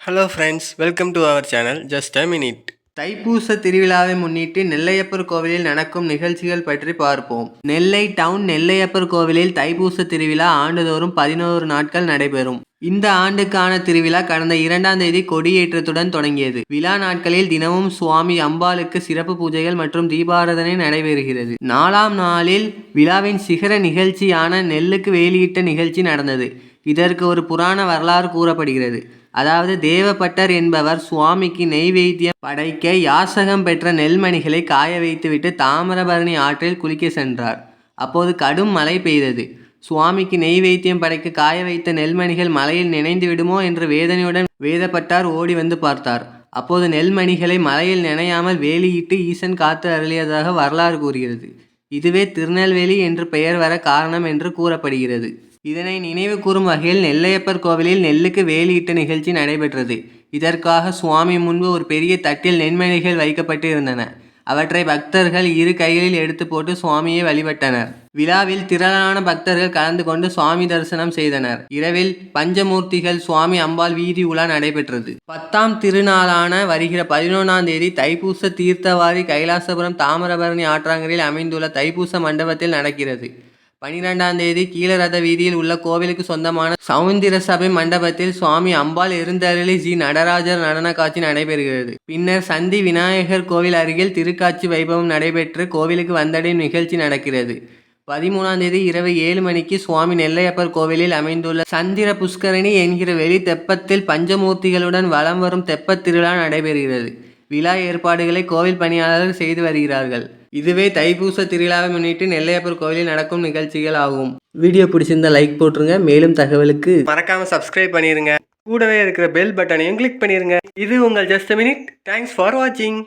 Hello friends welcome to our channel just a minute தைப்பூச திருவிழாவை முன்னிட்டு நெல்லையப்பர் கோவிலில் நடக்கும் நிகழ்ச்சிகள் பற்றி பார்ப்போம். நெல்லை டவுன் நெல்லையப்பர் கோவிலில் தைப்பூச திருவிழா ஆண்டுதோறும் பதினோரு நாட்கள் நடைபெறும். இந்த ஆண்டுக்கான திருவிழா கடந்த இரண்டாம் தேதி கொடியேற்றத்துடன் தொடங்கியது. விழா நாட்களில் தினமும் சுவாமி அம்பாளுக்கு சிறப்பு பூஜைகள் மற்றும் தீபாராதனை நடைபெறுகிறது. நாலாம் நாளில் விழாவின் சிகர நிகழ்ச்சியான நெல்லுக்கு வேலியிட்ட நிகழ்ச்சி நடந்தது. இதற்கு ஒரு புராண வரலாறு கூறப்படுகிறது. அதாவது தேவப்பட்டர் என்பவர் சுவாமிக்கு நெய்வேத்தியம் படைக்க யாசகம் பெற்ற நெல்மணிகளை காய வைத்துவிட்டு தாமிரபரணி ஆற்றில் குளிக்க சென்றார். அப்போது கடும் மழை பெய்தது. சுவாமிக்கு நெய்வேத்தியம் படைக்க காய வைத்த நெல்மணிகள் மலையில் நினைந்து விடுமோ என்று வேதனையுடன் வேதப்பட்டார் ஓடி வந்து பார்த்தார். அப்போது நெல்மணிகளை மலையில் நினையாமல் வேலியிட்டு ஈசன் காத்து அருளியதாக வரலாறு கூறுகிறது. இதுவே திருநெல்வேலி என்று பெயர் வர காரணம் என்று கூறப்படுகிறது. இதனை நினைவு கூறும் வகையில் நெல்லையப்பர் கோவிலில் நெல்லுக்கு வேலியிட்ட நிகழ்ச்சி நடைபெற்றது. இதற்காக சுவாமி முன்பு ஒரு பெரிய தட்டில் நென்மணிகள் வைக்கப்பட்டு இருந்தன அவற்றை பக்தர்கள் இரு கைகளில் எடுத்து போட்டு சுவாமியை வழிபட்டனர். விழாவில் திரளான பக்தர்கள் கலந்து கொண்டு சுவாமி தரிசனம் செய்தனர். இரவில் பஞ்சமூர்த்திகள் சுவாமி அம்பாள் வீதி உலா நடைபெற்றது. பத்தாம் திருநாளான வருகிற பதினொன்றாம் தேதி தைப்பூச தீர்த்தவாரி கைலாசபுரம் தாமிரபரணி ஆற்றாங்கரையில் அமைந்துள்ள தைப்பூச மண்டபத்தில் நடக்கிறது. பனிரெண்டாம் தேதி கீழரத வீதியில் உள்ள கோவிலுக்கு சொந்தமான சவுந்திர சபை மண்டபத்தில் சுவாமி அம்பாள் இருந்தருளி ஜி நடராஜர் நடன காட்சி நடைபெறுகிறது. பின்னர் சந்தி விநாயகர் கோவில் அருகில் திருக்காட்சி வைபவம் நடைபெற்று கோவிலுக்கு வந்தடையும் நிகழ்ச்சி நடக்கிறது. பதிமூணாம் தேதி இரவு ஏழு மணிக்கு சுவாமி நெல்லையப்பர் கோவிலில் அமைந்துள்ள சந்திர புஷ்கரணி என்கிற வெளி தெப்பத்தில் பஞ்சமூர்த்திகளுடன் வலம் வரும் தெப்பத் திருவிழா நடைபெறுகிறது. விழா ஏற்பாடுகளை கோவில் பணியாளர்கள் செய்து வருகிறார்கள். இதுவே தைப்பூச திருவிழாவை முன்னிட்டு நெல்லையப்பர் கோவிலில் நடக்கும் நிகழ்ச்சிகள் ஆகும். வீடியோ பிடிச்சிருந்தா லைக் போட்டுருங்க. மேலும் தகவலுக்கு மறக்காம சப்ஸ்கிரைப் பண்ணிருங்க. கூடவே இருக்கிற பெல் பட்டனையும் கிளிக் பண்ணிருங்க. இது உங்கள் ஜஸ்ட் மினிட் தேங்க்ஸ் ஃபார் வாட்சிங்